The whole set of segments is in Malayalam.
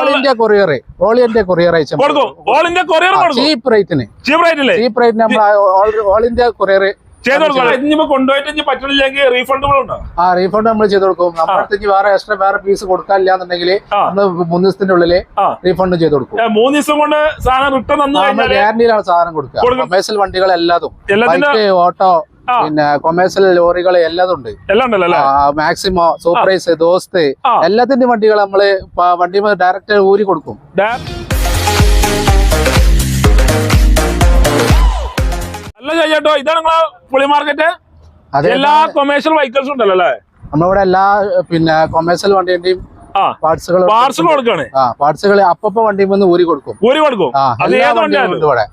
All India courier all India courier അയച്ചു ഓൾ ഇന്ത്യ കൊറിയർ ചീപ്പ് റേറ്റിന് ചീപ്പ് റേറ്റില്ലേ ചീപ്പ് റേറ്റിന് നമ്മൾ ഓൾ ഇന്ത്യ കൊറിയർ ചെയ്ത് കൊടുക്കാം. ഇനിയിപ്പോ കൊണ്ടുപോയിട്ട് ഇനി റീഫണ്ടബിൾ ഉണ്ടോ? ആ റീഫണ്ട് നമ്മൾ ചെയ്ത് കൊടുക്കും. നമ്മുടെ അടുത്തേക്ക് വേറെ എക്സ്ട്രാ വേറെ പീസ് കൊടുക്കാനില്ല എന്നുണ്ടെങ്കിൽ നമ്മൾ മൂന്ന് ദിവസത്തിന്റെ ഉള്ളിൽ റീഫണ്ട് ചെയ്ത് കൊടുക്കും. മൂന്ന് ദിവസം കൊണ്ട് സാധനം റിട്ടേൺ ഗ്യാരണ്ടിയിലാണ് സാധനം കൊടുക്കുക. കൊമേഴ്സ്യൽ വണ്ടികൾ എല്ലാതും ഓട്ടോ. പിന്നെ കൊമേഴ്സ്യൽ ലോറികൾ എല്ലാം ഉണ്ട് മാക്സിമോ സൂപ്പർവൈസ് ദോസ്ത്. എല്ലാത്തിന്റെ വണ്ടികൾ നമ്മൾ വണ്ടി ഡയറക്റ്റ് ഊരി കൊടുക്കും. അല്ല ചേട്ടോ ഇതാണ് നിങ്ങളെ പുളി മാർക്കറ്റ് എല്ലാ കൊമേഴ്സ്യൽ വെഹിക്കിൾസും ഉണ്ടല്ലോ അല്ലേ? നമ്മളിവിടെ എല്ലാ പിന്നെ കൊമേഴ്സ്യൽ വണ്ടിന്റെയും പാർട്സുകൾ പാർസൽ കൊടുക്കാണ്. ആ പാർട്സുകൾ അപ്പപ്പോ വണ്ടിയിൽ നിന്ന് ഊരി കൊടുക്കും. ഊരി കൊടുക്കും. എല്ലാ വണ്ടികളും ഇവിടെ.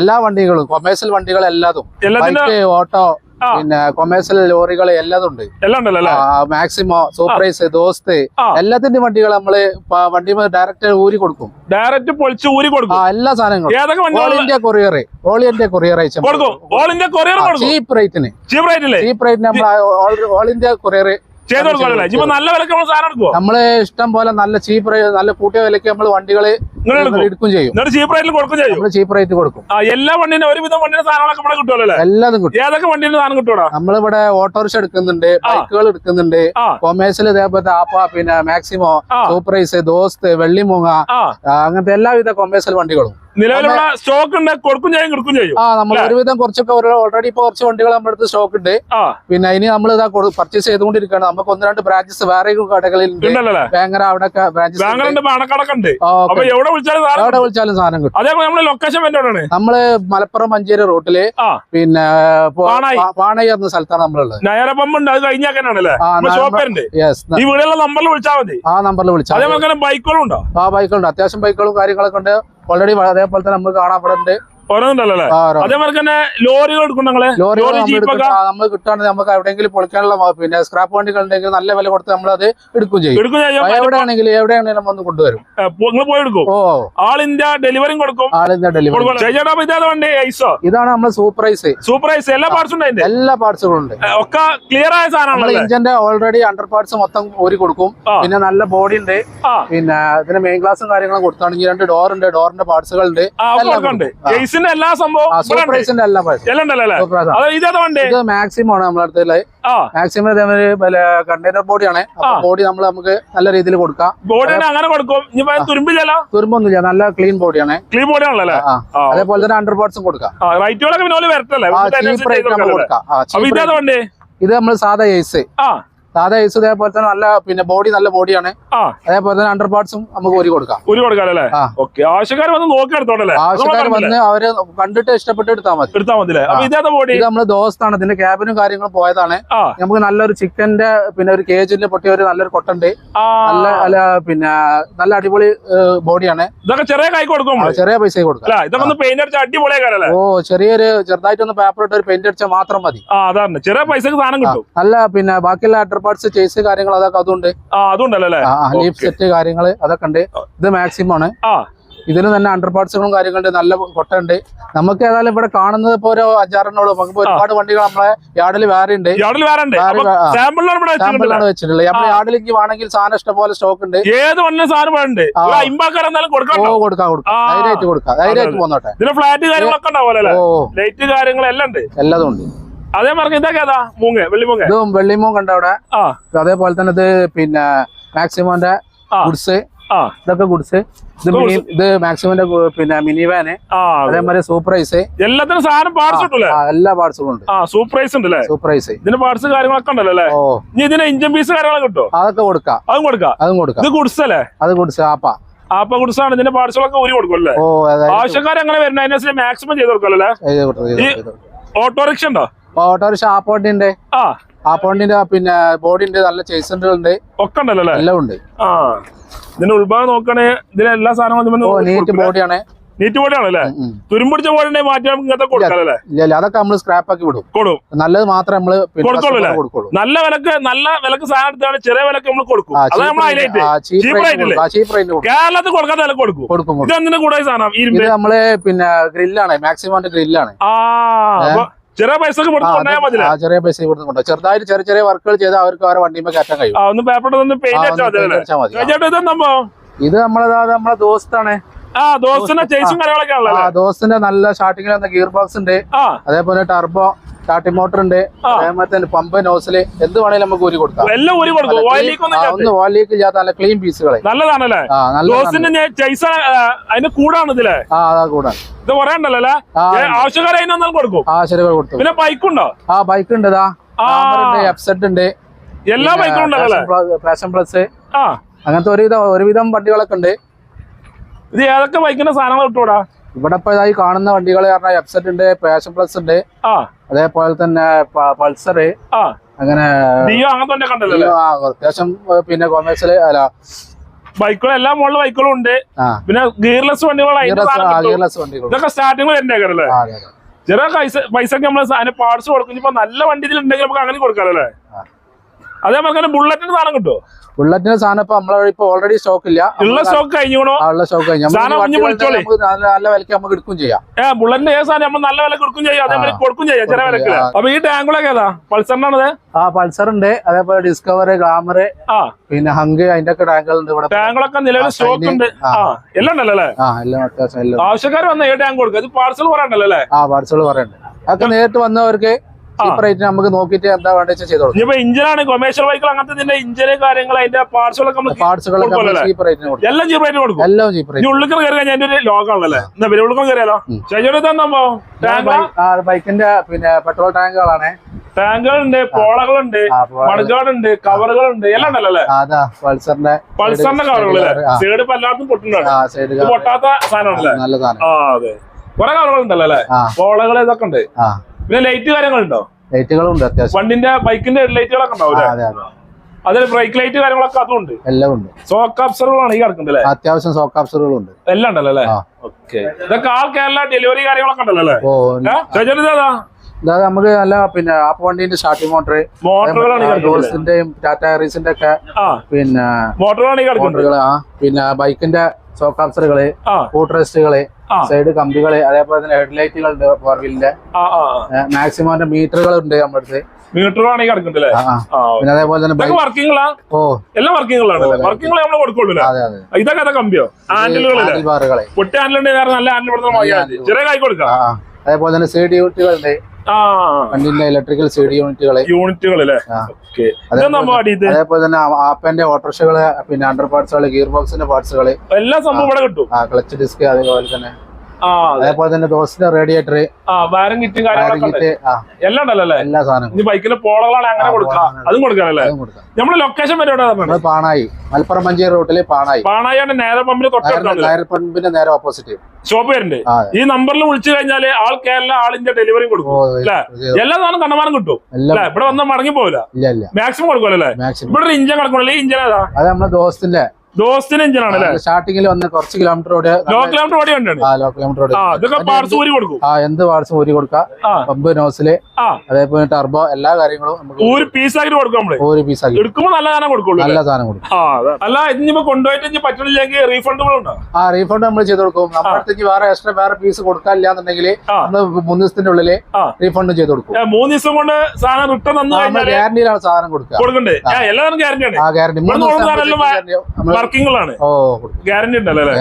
എല്ലാ വണ്ടികളും കൊമേഴ്സ്യൽ വണ്ടികൾ എല്ലാതും. ബൈക്ക് ഓട്ടോ പിന്നെ കൊമേഴ്സ്യൽ ലോറികൾ എല്ലാതും ഉണ്ട്. എല്ലാം ഉണ്ടല്ലോ മാക്സിമോ സൂപ്രൈസ് ദോസ്ത്. എല്ലാത്തിന്റെ വണ്ടികൾ നമ്മൾ വണ്ടി ഡയറക്റ്റ് ഊരി കൊടുക്കും. ഡയറക്റ്റ് പൊളിച്ച് ഊരി കൊടുക്കും. എല്ലാ സാധനങ്ങളും. All India courier all India courier അയച്ചു ചീപ്പ് റേറ്റിന്. ചീപ്പ് റേറ്റില്ലേ ചീപ്പ് റേറ്റിന് നമ്മൾ ഓൾ ഇന്ത്യ കൊറിയർ ചെയ്ത് കൊടുക്കുമല്ലേ ഇപ്പൊ നല്ല വിലക്ക് നമ്മൾ സാധനം എടുക്കുവോ? നമ്മൾ ഇഷ്ടം പോലെ നല്ല ചീപ്പ് നല്ല കൂട്ടിയ വിലക്ക് നമ്മൾ വണ്ടികൾ എടുക്കും. ചെയ്യും. എന്നിട്ട് ചീപ്പ് റേറ്റിൽ കൊടുക്കും ചെയ്യും. നമ്മൾ ചീപ്പ് റേറ്റ് കൊടുക്കും. എല്ലാ ഒരുവിധം സാധനങ്ങളൊക്കെ ഇവിടെ കിട്ടുമല്ലോ അല്ലേ? എല്ലാതും കിട്ടും. ഏതൊക്കെ വണ്ടിന്റെ സാധനം നമ്മളിവിടെ ഓട്ടോറിക്ഷ എടുക്കുന്നുണ്ട് ബൈക്കുകൾ എടുക്കുന്നുണ്ട് കൊമേഴ്സിൽ ഇതേപോലത്തെ ആപ്പ പിന്നെ മാക്സിമോ. സൂപ്പർവൈസ് ദോസ്ത് വെള്ളിമൂങ്ങ അങ്ങനത്തെ എല്ലാവിധ കൊമേഴ്സ്യൽ വണ്ടികളും. നിലവിലുള്ള സ്റ്റോക്ക് ഉണ്ട് കൊടുക്കും ചെയ്യും കൊടുക്കും ചെയ്യും. ആ നമ്മൾ ഒരുവിധം കുറച്ചൊക്കെ ഓൾറെഡി ഇപ്പൊ കുറച്ച് വണ്ടികൾ നമ്മുടെ അടുത്ത് സ്റ്റോക്ക് ഉണ്ട്. പിന്നെ ഇനി നമ്മൾ ഇതാ പർച്ചേസ് ചെയ്തുകൊണ്ടിരിക്കുകയാണ്. നമുക്ക് ഒന്ന് രണ്ട് ബ്രാഞ്ചസ് വേറെ കടകളിൽ ഉണ്ട്. ഭയങ്കര അവിടെ ബ്രാഞ്ചസ് പാണക്കടക്ക ഉണ്ട് അപ്പൊ എവിടെ എവിടെ വിളിച്ചാലും സാധനം കിട്ടും. അതേപോലെ നമ്മളെ ലൊക്കേഷൻ നമ്മൾ മലപ്പുറം മഞ്ചേരി റോട്ടിൽ പിന്നെ പാണയ. എന്ന സ്ഥലത്താണ് നമ്മളുള്ളത്. നയര അത് കഴിഞ്ഞാക്കാനാണല്ലേ ഈ വീടുള്ള നമ്പറിൽ വിളിച്ചാൽ മതി. ആ നമ്പറിൽ വിളിച്ചാൽ അതേപോലെ ബൈക്കുകളും ഉണ്ടോ? ആ ബൈക്കുകളുണ്ട് അത്യാവശ്യം ബൈക്കുകളും കാര്യങ്ങളൊക്കെ ഉണ്ട്. ഓൾറെഡി അതേപോലെ തന്നെ നമുക്ക് കാണാൻ അവിടെ ഉണ്ട്. ഓരോന്നുണ്ടല്ലോ അതേപോലെ തന്നെ ലോറികൾ എടുക്കും ഞങ്ങൾ ലോറി നമ്മൾ കിട്ടുകയാണെങ്കിൽ നമുക്ക് എവിടെയെങ്കിലും പൊളിക്കാനുള്ള പിന്നെ സ്ക്രാപ്പ് വണ്ടികൾ ഉണ്ടെങ്കിൽ നല്ല വില കൊടുത്ത് നമ്മൾ അത് എടുക്കും ചെയ്യും. എവിടെയാണെങ്കിലും എവിടെയാണെങ്കിലും വന്ന് കൊണ്ടുവരും. നിങ്ങൾ പോയി എടുക്കും? ഓ. ആൾ ഇന്ത്യ ഡെലിവറിയും കൊടുക്കും. ഡെലിവറി. അപ്പൊ ഇതാ വണ്ടി? ഐസോ? ഇതാണ് നമ്മൾ സൂപ്പർ ഐസ് സൂപ്പർ ഐസ് എല്ലാ പാർട്സും ഉണ്ട് എല്ലാ പാർട്സുകളും ഉണ്ട്. ഒക്കെ ക്ലിയർ ആയ നമ്മൾ ഇഞ്ചിന്റെ ഓൾറെഡി അണ്ടർ പാർട്സ് മൊത്തം ഓരി കൊടുക്കും. പിന്നെ നല്ല ബോഡി ഉണ്ട്. പിന്നെ ഇതിന് മെയിൻ ഗ്ലാസും കാര്യങ്ങളും കൊടുത്താണെങ്കിൽ രണ്ട് ഡോർ ഉണ്ട്. ഡോറിന്റെ പാർട്സുകൾ ഉണ്ട് ഒക്കെ എല്ലാം സംഭവം. സൂപ്പർവൈസിന്റെ എല്ലാ വണ്ടി? മാക്സിമം ആണ് നമ്മുടെ അടുത്തുള്ള മാക്സിമം ഇതേമാതിരി കണ്ടെയ്നർ ബോഡിയാണ് ബോഡി നമ്മൾ നമുക്ക് നല്ല രീതിയിൽ കൊടുക്കാം. ബോഡി അങ്ങനെ കൊടുക്കും. തുരുമ്പില്ലല്ലോ? തുരുമ്പൊന്നുമില്ല. നല്ല ക്ലീൻ ബോഡിയാണ് ക്ലീൻ ബോഡി ആണല്ലോ അതേപോലെ തന്നെ അണ്ടർ പാർട്സും കൊടുക്കാം. റൈറ്റുകളൊക്കെ പിന്നെ വരട്ടല്ലേ? കൊടുക്കാം. ഇത് നമ്മൾ സാധാ ഏസ് സാധാ ഏസ് ഇതേപോലെ തന്നെ നല്ല പിന്നെ ബോഡി നല്ല ബോഡിയാണ് അതേപോലെ തന്നെ അണ്ടർ പാർട്സും നമുക്ക് ഒരു കൊടുക്കാം. ഒരു. ഓക്കെ. ആവശ്യക്കാർ വന്ന് നോക്കി ആവശ്യക്കാർ വന്ന് അവർ കണ്ടിട്ട് ഇഷ്ടപ്പെട്ട് എടുത്താൽ മതി. എടുത്താൽ മതി ബോഡി ഇത് നമ്മൾ ദോസ്താണ്. ഇതിന്റെ ക്യാബിനും കാര്യങ്ങളും പോയതാണ്. നമുക്ക് നല്ലൊരു ചിക്കന്റെ പിന്നെ ഒരു കേജിന്റെ പൊട്ടിയ ഒരു നല്ലൊരു കൊട്ടുണ്ട്. നല്ല അല്ല പിന്നെ നല്ല അടിപൊളി ബോഡിയാണ് ഇതൊക്കെ ചെറിയ കൈ കൊടുക്കും ചെറിയ പൈസ കൊടുക്കാം. അല്ല? ഓ ചെറിയൊരു ചെറുതായിട്ടൊന്ന് പേപ്പർ ഇട്ട് ഒരു പെയിന്റ് അടിച്ചാൽ മാത്രം മതി. ചെറിയ പൈസക്ക് സാധനം കിട്ടും. നല്ല പിന്നെ ബാക്കിയുള്ള അണ്ടർ പാർട്സ് ചേസ് കാര്യങ്ങൾ അതൊക്കെ അതുണ്ട്. അതുണ്ടല്ലോ ലീഫ് സെറ്റ് കാര്യങ്ങൾ അതൊക്കെ ഉണ്ട്. ഇത് മാക്സിമം ആണ്. ഇതിന് തന്നെ അണ്ടർ പാർട്സുകളും കാര്യങ്ങളുണ്ട്. നല്ല കൊട്ടുണ്ട് നമുക്ക് ഏതായാലും ഇവിടെ കാണുന്നത് ഇപ്പൊ ഒരു അഞ്ചാറെണ്ണോളൂ നമുക്ക് ഒരുപാട് വണ്ടികൾ നമ്മളെ യാർഡിൽ വേറെ ഉണ്ട്. യാർഡിൽ. സാമ്പിളിലാണ് വെച്ചിട്ടുള്ളത്. നമ്മുടെ യാർഡിലേക്ക് വേണമെങ്കിൽ സാധനം ഇഷ്ടംപോലെ സ്റ്റോക്ക് ഉണ്ട്. ഏത് സാധനം വേണ്ട ഓ കൊടുക്കാം കൊടുക്കാം. ധൈര്യമായിട്ട് കൊടുക്കാം. ധൈര്യമായിട്ട് പോന്നോട്ടെ. ഫ്ലാറ്റ് കാര്യങ്ങളൊക്കെ ഉണ്ടാവുമല്ലോ ഓ ലൈറ്റ് കാര്യങ്ങളെല്ലാം ഉണ്ട്. എല്ലാതും ഉണ്ട്. അതേ പറഞ്ഞ ഇതൊക്കെ ഏതാ? മൂങ്ങ വെള്ളിമൂങ്ങ ഇതും വെള്ളിമോ കണ്ട അവിടെ. അതേപോലെ തന്നെ ഇത് പിന്നെ മാക്സിമോന്റെ ഗുഡ്സ്. ആ. ഇതൊക്കെ ഗുഡ്സ്. ഇത്. മിനി ഇത് മാക്സിമോന്റെ പിന്നെ മിനി വാന്. അതേമാതിരി സൂപ്പർഐസ് എല്ലാത്തിനും സാധനം പാർട്സ് ഉണ്ടല്ലേ എല്ലാ പാർട്സും ഉണ്ട്. ആ സൂപ്രൈസ് ഉണ്ട് അല്ലേ സൂപ്പർഐസ് ഇതിന് പാർട്സ് കാര്യങ്ങളൊക്കെ ഉണ്ടല്ലോ അല്ലേ? ഇനി ഇതിന് ഇഞ്ചൻ പീസ് കാര്യങ്ങളൊക്കെ കിട്ടുമോ അതൊക്കെ കൊടുക്കാം. അതും കൊടുക്കാം. അതും കൊടുക്കാം. ഇത് ഗുഡ്സ് അല്ലേ? അത് ഗുഡ്സ് ആപ്പ. ആപ്പ ഗുഡ്സ് ആണ്. ഇതിന്റെ പാർട്സുകളൊക്കെ ഊരി കൊടുക്കും അല്ലേ? ആവശ്യക്കാർ വരുന്നത് അതിനനുസരിച്ച് മാക്സിമം ചെയ്ത് കൊടുക്കല്ലേ അല്ലേ? ചെയ്ത് ഓട്ടോറിക്ഷ ഉണ്ടോ ആപ്പോണ്ടിന്റെ ആ. ആപ്പോണ്ടിന്റെ പിന്നെ ബോഡി ഉണ്ട് നല്ല ഉണ്ട്. ഒക്കെ ഉണ്ടല്ലോ എല്ലാം ഉണ്ട്. ആ. ഇതിന്റെ ഉൾഭാഗം നോക്കണേ ഇതിലെ എല്ലാ സാധനങ്ങളും നീറ്റ് ബോഡിയാണ് നീറ്റ് ബോഡിയാണല്ലേ. തുരുമ്പിടിച്ച ബോഡി മാറ്റാൻ ഇങ്ങനത്തെ കൊടുക്കാല്ലേ ഇല്ല അതൊക്കെ നമ്മൾ സ്ക്രാപ്പ് ആക്കി വിടും. കൊടുക്കും നല്ലത് മാത്രമേ നമ്മൾ കൊടുക്കുള്ളൂ. നല്ല വിലക്ക് നല്ല വിലക്ക് സാധനം എടുത്താണ് ചെറിയ വിലക്ക് നമ്മൾ കൊടുക്കും. അതാണ് നമ്മൾ ഹൈലൈറ്റ്. കേരളത്തിൽ കൊടുക്കാത്ത വില കൊടുക്കും. കൊടുക്കും കൊടുക്കും. ഇത് എന്തിനു കൂടെ സാധനം നമ്മൾ പിന്നെ ഗ്രില്ലാണ് മാക്സിമം ഗ്രില്ലാണ്. ആ ചെറിയ മതില്ലേ ചെറിയ പൈസ ഇവിടുന്ന് കൊണ്ടു ചെറുതായിട്ട് ചെറിയ ചെറിയ വർക്കുകൾ ചെയ്താൽ അവർക്ക് അവരെ വണ്ടിയുമ്പോ കയറ്റാൻ കഴിയും. ഒന്ന് പെയിന്റ് ഇത് നമ്മളെ നമ്മളെ ദോസ്താണ്. ദോസ്തിന്റെ നല്ല സ്റ്റാർട്ടിങ്ങിൽ ഗിയർ ബോക്സ് ഉണ്ട്. അതേപോലെ ടർബോ സ്റ്റാർട്ടിംഗ് മോട്ടർ ഉണ്ട് അതേമാതിരി തന്നെ പമ്പ് നോസിൽ എന്ത് വേണേലും നമുക്ക് ഊരി കൊടുക്കാം. എല്ലാം ഊരി കൊടുക്കും. ഇല്ലാത്ത. ഒന്ന് വാലിലേക്ക് ഇല്ലാത്ത നല്ല ക്ലീൻ പീസുകളെ നല്ലതാണല്ലേ? അതിന്റെ കൂടാണ് ഇതിലെ. ആ അതാ കൂടാണ് ഇത് ആവശ്യക്കാരെ കൊടുക്കും. കൊടുത്തു. പിന്നെ ബൈക്ക് ഉണ്ട് ആ. ഉണ്ട് എഫ്സെറ്റ് ഉണ്ട്. എല്ലാ ബൈക്കും പ്ലസ് അങ്ങനത്തെ ഒരുവിധം ഒരുവിധം വണ്ടികളൊക്കെ ഉണ്ട്. ഇത് ഏതൊക്കെ ബൈക്കിന്റെ സാധനങ്ങൾ ഇട്ടൂടാ ഇവിടെ ഇപ്പൊ ഇതായി കാണുന്ന വണ്ടികൾ കാരണം എഫ്സെറ്റ് ഉണ്ട് പാഷൻ പ്ലസ് ഉണ്ട്. ആ. അതേപോലെ തന്നെ പൾസർ ആ. അങ്ങനെ അത്യാവശ്യം പിന്നെ കൊമേഴ്സിൽ അല്ല. ബൈക്കുകളും എല്ലാ മുകളിൽ ബൈക്കുകളും ഉണ്ട്. പിന്നെ ഗിയർലെസ് സാധനം വണ്ടികൾ ഇതൊക്കെ സ്റ്റാർട്ടിംഗ് വരുന്നേക്കാരല്ലേ ചെറിയ പൈസ പൈസ നമ്മൾ അതിന് പാർട്സ് കൊടുക്കും. ഇപ്പൊ നല്ല വണ്ടി ഇതിലുണ്ടെങ്കിൽ നമുക്ക് അങ്ങനെ കൊടുക്കാറല്ലേ. അതേപോലെ തന്നെ ബുള്ളറ്റിന് സാധനം കിട്ടുമോ ബുള്ളറ്റിന്റെ സാധനം ഇപ്പൊ നമ്മളെ ഇപ്പൊ ഓൾറെഡി സ്റ്റോക്ക് ഇല്ല. ഉള്ള സ്റ്റോക്ക് കഴിഞ്ഞോ ഉള്ള സ്റ്റോക്ക് കഴിഞ്ഞു. നല്ല വിലക്ക് നമുക്ക് എടുക്കും ചെയ്യാം. ഏ ബുള്ളറ്റിന് ഏത് സാധനം? നമ്മൾ നല്ല വില കൊടുക്കും ചെയ്യാം. അതേപോലെ കൊടുക്കും ചെയ്യാം. ചെറിയ കൊടുക്കും വിലക്ക്. അപ്പൊ ഈ ടാങ്കുകളൊക്കെ ഏതാ? പൾസറിനാണത് ആ പൾസർ ഉണ്ട്. അതേപോലെ ഡിസ്കവർ ഗ്ലാമർ ആ. പിന്നെ ഹങ്ക് അതിന്റെ ഒക്കെ ടാങ്കുകൾ ഉണ്ട് ഇവിടെ. ടാങ്കുകളൊക്കെ നിലവിൽ സ്റ്റോക്ക് ഉണ്ട്. എല്ലാം ഉണ്ടല്ലോ അല്ലേ? ആ എല്ലാം ആവശ്യക്കാർ വന്ന ഏ ടാങ്ക് കൊടുക്കുക ഇത് പാർസൽ പറയണ്ടല്ലോ അല്ലേ? ആ പാർസൽ പറയണ്ട് അതൊക്കെ നേരിട്ട് വന്നവർക്ക് ചീപ്പ് റേറ്റിന് നമുക്ക് നോക്കിയിട്ട് എന്താ വേണ്ടത് ചെയ്തോളൂ. ഇപ്പൊ ഇഞ്ചിനാണ് കൊമേഴ്ഷ്യൽ വെഹിക്കിൾ അങ്ങനത്തെ ഇഞ്ചിന് കാര്യങ്ങൾ അതിന്റെ പാർട്സുകളൊക്കെ അല്ലേ? ചീപ്പ് റേറ്റിന് കൊടുക്കും. എല്ലാം കൊടുക്കും. എല്ലാം ചീപ്പ് റേറ്റ് ഉള്ളിൽ കയറി കഴിഞ്ഞാൽ എന്റെ ഒരു ലോകമാണല്ലേ എന്നാ പിന്നെ ഉള്ളിൽ കയറിയാലോ? ആ? ബൈക്കിന്റെ പിന്നെ പെട്രോൾ ടാങ്കുകളാണ് ടാങ്കുകളുണ്ട് പോളകളുണ്ട് മണുകളുണ്ട് കവറുകളുണ്ട് എല്ലാം ഉണ്ടല്ലോ അതാ പൾസറിന്റെ പൾസറിന്റെ. സൈഡ് ഇപ്പൊ എല്ലാവർക്കും പൊട്ടുന്നുണ്ട് പൊട്ടാത്ത സാധനമാണല്ലേ? നല്ല സാധനം. കുറെ കവറുകൾ ഉണ്ടല്ലോ അല്ലേ പോളകൾ ഇതൊക്കെ ഉണ്ട്. പിന്നെ ലൈറ്റ് കാര്യങ്ങളുണ്ടോ? ലൈറ്റുകളും ഉണ്ട് അത്യാവശ്യം. വണ്ടിന്റെ ബൈക്കിന്റെ ലൈറ്റുകളൊക്കെ ഉണ്ടാവും അതെ അതെ. അതിൽ ബ്രേക്ക് ലൈറ്റ് കാര്യങ്ങളൊക്കെ അതും ഉണ്ട്? എല്ലാം ഉണ്ട് സോക്ക് അപ്സറുകളാണ് ഈ കിടക്കുന്നത് അത്യാവശ്യം സോക്ക് കാപ്സുകളും ഉണ്ട് എല്ലാം ഉണ്ടല്ലോ അല്ലേ. ഓക്കെ ഇതൊക്കെ ആൾ കേരള ഡെലിവറി കാര്യങ്ങളൊക്കെ ഉണ്ടല്ലോ അല്ലേ? ഇതാ നമുക്ക് നല്ല പിന്നെ ആപ്പ് വണ്ടിന്റെ സ്റ്റാർട്ടിംഗ് മോട്ടർ ഡോൾസിന്റെയും ടാറ്റ ഹെറീസിന്റെ ഒക്കെ പിന്നെ മോട്ടറുകളാണ് കിടക്കുന്നത്. ആ. പിന്നെ ബൈക്കിന്റെ സോക്ക് അപ്സറുകൾ ഫൂട്ട് റെസ്റ്റുകൾ. സൈഡ് കമ്പികൾ അതേപോലെ തന്നെ ഹെഡ്ലൈറ്റുകൾ ഉണ്ട് ഫോർ വീലിന്റെ ആ. ആ മാക്സിമം മീറ്ററുകൾ ഉണ്ട് നമ്മുടെ അടുത്ത്. മീറ്ററുകളാണെങ്കിൽ പിന്നെ അതേപോലെ തന്നെ ഇതൊക്കെ ഓ. എല്ലാം നമ്മൾ കൊടുക്കുള്ളൂ അതെ അതെ. ഇതൊക്കെ കമ്പിയോ? പൊട്ടി നല്ല ചെറിയ കൈ കൊടുക്കാം. അതേപോലെ തന്നെ സി ഡി യൂണിറ്റുകളുണ്ട് ആ വണ്ടിന്റെ ഇലക്ട്രിക്കൽ സി ഡി യൂണിറ്റുകൾ യൂണിറ്റുകളല്ലേ അതേപോലെ തന്നെ ആപ്പന്റെ ഓട്ടോറിക്ഷകൾ പിന്നെ അണ്ടർ പാർട്സുകൾ ഗിയർ ബോക്സിന്റെ പാർട്സുകൾ എല്ലാ സംഭവം ഇവിടെ കിട്ടും. ക്ലച്ച് ഡിസ്ക് അതേപോലെ തന്നെ. അതേപോലെ തന്നെ ദോസിന്റെ റേഡിയേറ്റർ വയറും കിറ്റും കാര്യങ്ങളൊക്കെ എല്ലാം ഉണ്ടല്ലോ? അല്ലേ എല്ലാ ഇനി ബൈക്കിന്റെ പോളകളാണ് അങ്ങനെ കൊടുക്കാം അതും കൊടുക്കാനല്ലേ നമ്മുടെ ലൊക്കേഷൻ വരെ പാണായി. മലപ്പുറം മഞ്ചേരി റൂട്ടിൽ പാണായി. പാണായിട്ട് നേരെ പമ്പിന് തൊട്ടടുത്താണ്. നായർ പമ്പിന്റെ നേരെ ഓപ്പോസിറ്റ് ഷോപ്പ് വരുന്നുണ്ട് ഈ നമ്പറിൽ വിളിച്ചു കഴിഞ്ഞാൽ ആൾ കേരള ആളിന്റെ ഡെലിവറി കൊടുക്കും. അല്ലേ? എല്ലാ സാധനം കണ്ടമാനം കിട്ടും. അല്ലേ? ഇവിടെ വന്നാൽ മടങ്ങി പോവില്ല. മാക്സിമം കൊടുക്കുമല്ലോ അല്ലേ? മാക്സിമം ഇവിടെ ഒരു ഇഞ്ചൻ കിടക്കണല്ലോ ഈ ഇഞ്ചൻ ഏതാ? അത് നമ്മുടെ ദോസ്തിന്റെ ദോസ്തിന് ഇഞ്ചൻ ആണ് അല്ലേ? സ്റ്റാർട്ടിങ്ങിൽ വന്ന് കുറച്ച് കിലോമീറ്റർ ലോ കിലോമീറ്റർ ഓടി വണ്ടിയാണ് ആ ലോ കിലോമീറ്റർ ഓടി. ആ ഇതൊക്കെ പാർട്സ് ഊരി കൊടുക്കും. ആ എന്ത് പാർട്സും ഊരി കൊടുക്കാം? പമ്പ് നോസിൽ അതേപോലെ ടർബോ എല്ലാ കാര്യങ്ങളും നമുക്ക് ഊരി പീസാക്കിട്ട് കൊടുക്കും നമ്മൾ. ഒരു പീസ് ആക്കി എടുക്കുമ്പോൾ നല്ല സാധനം കൊടുക്കുള്ളൂ നല്ല സാധനം കൊടുക്കും. അല്ല ഇതിനിപ്പോ കൊണ്ടുപോയിട്ട് ഇനി പറ്റണില്ലെങ്കിൽ റീഫണ്ടബിൾ ഉണ്ടോ? ആ റീഫണ്ട് നമ്മൾ ചെയ്ത് കൊടുക്കും. നമ്മുടെ അടുത്തേക്ക് വേറെ എക്സ്ട്രാ വേറെ പീസ് കൊടുക്കാനില്ല എന്നുണ്ടെങ്കിൽ. നമ്മൾ മൂന്ന് ദിവസത്തിന്റെ ഉള്ളിൽ റീഫണ്ട് ചെയ്ത് കൊടുക്കും. മൂന്ന് ദിവസം കൊണ്ട് സാധനം റിട്ടേൺ ഗ്യാരണ്ടിയിലാണ് സാധനം കൊടുക്കുക. കൊടുക്കണ്ടേ? എല്ലാവരും ഗ്യാരണ്ടി ആ ഗ്യാരണ്ടി മൂന്ന് ദിവസം ഓ ഗ്യാരണ്ടി ഉണ്ടല്ലോ അല്ലേ.